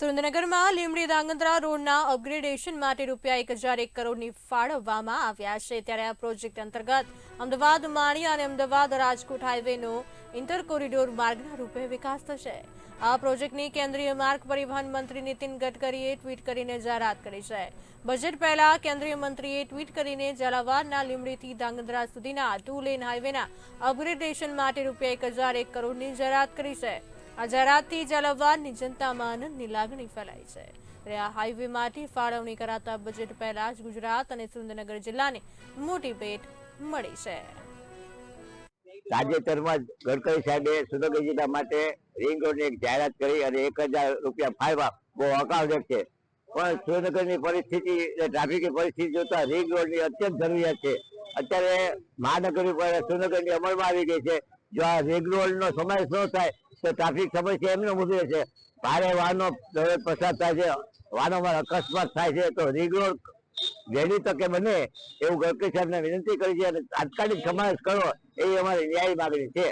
સુરેન્દ્રનગરમાં લીમડી ધાંગધ્રા રોડના અપગ્રેડેશન માટે રૂપિયા એક હજાર એક કરોડની ફાળવવામાં આવ્યા છે. ત્યારે આ પ્રોજેક્ટ અંતર્ગત અમદાવાદ, માણિયા અને અમદાવાદ રાજકોટ હાઈવેનો ઇન્ટર કોરિડોર માર્ગના રૂપે વિકાસ થશે. આ પ્રોજેક્ટની કેન્દ્રીય માર્ગ પરિવહન મંત્રી નીતિન ગડકરીએ ટ્વીટ કરીને જાહેરાત કરી છે. બજેટ પહેલા કેન્દ્રીય મંત્રીએ ટ્વીટ કરીને ઝાલાવાડના લીમડીથી ધાંગધ્રા સુધીના ટુ લેન હાઈવેના અપગ્રેડેશન માટે રૂપિયા એક હજાર એક કરોડની જાહેરાત કરી છે. આ જાહેરાતથી ઝાલાવાડની જનતામાં લાગણી ફેલાઈ છે. ત્યારે આ હાઈવે માટે ફાળવણી કરાતા બજેટ પહેલા જ ગુજરાત અને સુરેન્દ્રનગર જિલ્લાને મોટી ભેટ મળી છે. તાજેતરમાં જ ગડકરી સાહેબે સુરેન્દ્રનગર જિલ્લા માટે રિંગ રોડની એક જાહેરાત કરી અને એક હજાર રૂપિયા ફાળવા બહુ અકાવજક છે. પણ સુરેન્દ્રનગરની પરિસ્થિતિ ટ્રાફિકની પરિસ્થિતિ જોતા રિંગ રોડની અત્યંત જરૂરિયાત છે. અત્યારે મહાનગરી પર સુરેન્દ્રનગરની અમલમાં આવી ગઈ છે. જો આ રિંગ રોડનો સમાવેશ ન થાય તો ટ્રાફિક સમસ્યા એમને મુદ્દે છે. ભારે વાહનો પસાર થાય છે, વાહનોમાં અકસ્માત થાય છે, તો રિંગ રોડ વહેલી તકે બને એવું ગડકરી સાહેબને વિનંતી કરી છે અને તાત્કાલિક સમાવેશ કરો, એવી અમારી ન્યાય માગણી છે.